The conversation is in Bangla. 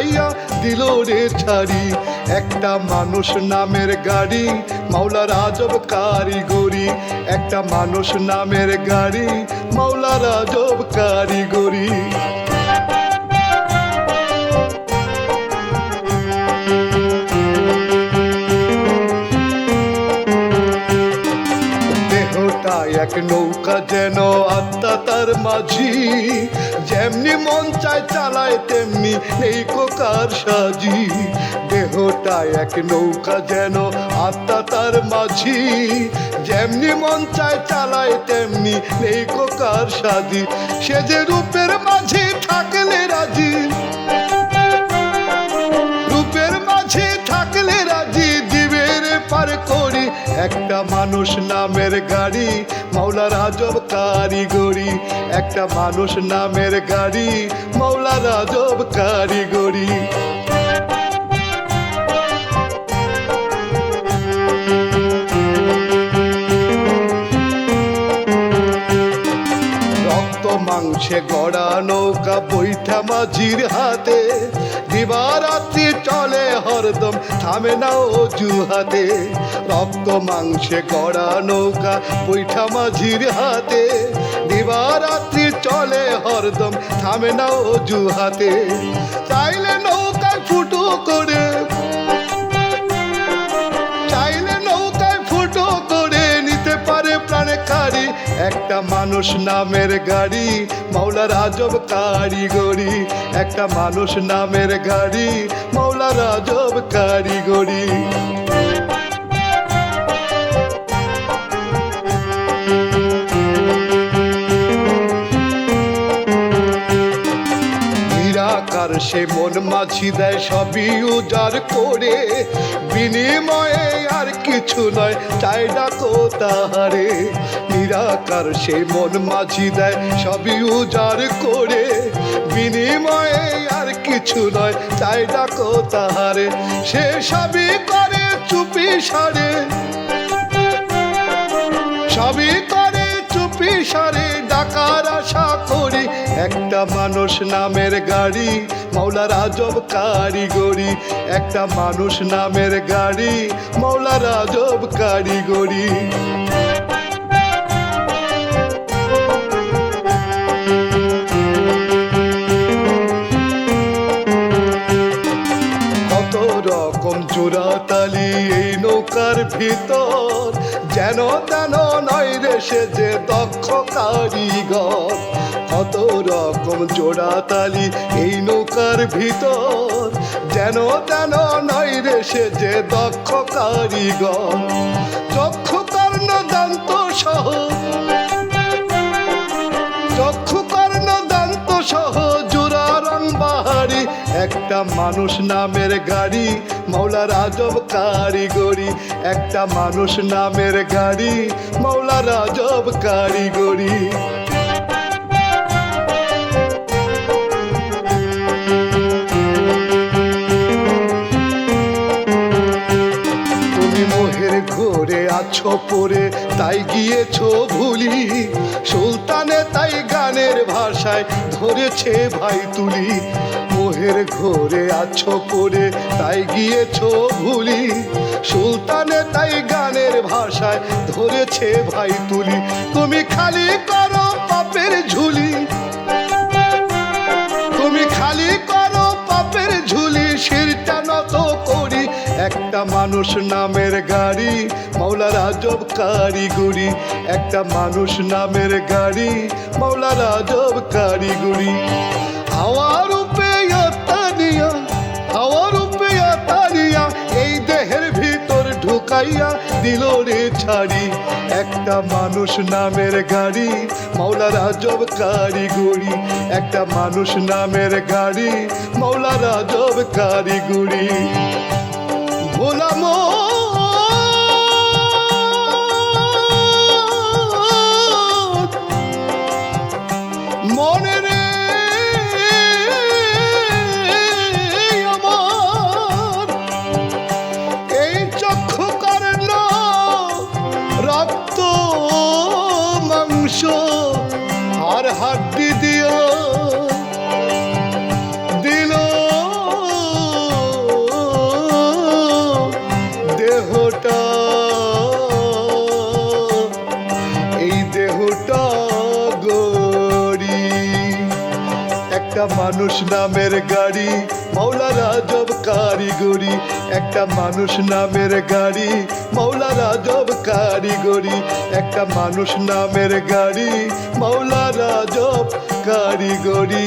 ঢুকাইয়া দিল রে ছাড়ি। একটা মানুষ নামের গাড়ি, মাওলা রাজব কারিগরি একটা মানুষ নামের গাড়ি, মাওলা রাজব কারিগরি এক নৌকা যেন আত্মা তার মাঝি। যেমনি মন চায় চালায়, তেমনি নেই কোকার সাজি। দেহটা এক নৌকা যেন আত্মা তার মাঝি। যেমনি মন চায় চালায়, তেমনি নেই কোকার সাজি। সে যে রূপের মাঝে থাকলে রাজি। একটা মানুষ নামের গাড়ি মাওলার আজব কারিগরি একটা মানুষ নামের গাড়ি মাওলার আজব কারিগরি রক্ত মাংসে গড়া নৌকা বৈঠা মাঝির হাতে। দিবারাত্রি চলে হরদম থামে না অজুহাতে রক্ত মাংসে গড়া নৌকা পৈঠা মাঝির হাতে। দিবারাত্রি চলে হরদম, থামে না অজুহাতে চাইলে নৌকায় ফুটো করে কারি একটা মানুষ নামের গাড়ি মাওলার আজব কারিগরি। একটা মানুষ নামের গাড়ি মাওলার আজব কারিগরি। নিরাকার সে মন মাঝি দেয় সবই উজাড় করে। বিনিময়ে আর কিছু নয়, চাই ডাকো তাহারে। নিরাকার, সে মন মাঝি দেয় সবই উজাড় করে। বিনিময়ে আর কিছু নয়, চাই ডাকো তাহারে। সে সবই করে চুপি সারে। সবই করে চুপি সারে, ডাকার আশা একটা মানুষ নামের গাড়ি মৌলার রাজব কারিগরি। একটা মানুষ নামের গাড়ি মৌলার রাজব কারিগরি। সে যে দক্ষ কারিগর, কত রকম জোড়াতালি এই নৌকার ভিতর। যেন তেন নয় রে সে যে দক্ষ কারিগর, চক্ষু কর্ণ দান্ত সহ একটা মানুষ নামের গাড়ি মৌলার আজব কারিগরি। একটা মানুষ নামের গাড়ি মৌলার আজব কারিগরি। ঘোরে আছো পরে, তাই গিয়েছো ভুলি। সুলতানে তাই গানের ভাষায় ধরেছে ভাই তুলি। মোহের ঘোরে আছো পরে তাই গিয়েছো ভুলি। সুলতানে তাই গানের ভাষায় ধরেছে ভাই তুলি। তুমি খালি করো পাপের ঝুলি। তুমি খালি করো পাপের ঝুলি, শিরটা নত করি। একটা মানুষ নামের গাড়ি মৌলার আজব কারিগরি। একটা মানুষ নামের গাড়ি মৌলার আজব কারিগরি। হাওয়ার ঢুকাইয়া দিল রে ছাড়ি। একটা মানুষ নামের গাড়ি মৌলার আজব কারিগরি একটা মানুষ নামের গাড়ি মৌলার আজব কারিগরি ভোলাম। মনে আসো আর হাড্ডি দিও। দিল। দেহটা। এই দেহটা গড়ি। একটা মানুষ নামের গাড়ি মাওলা রাজব কারিগরি। একটা মানুষ নামের গাড়ি মৌলা রাজব কারিগরি। একটা মানুষ নামের গাড়ি মৌলা রাজব কারিগরি।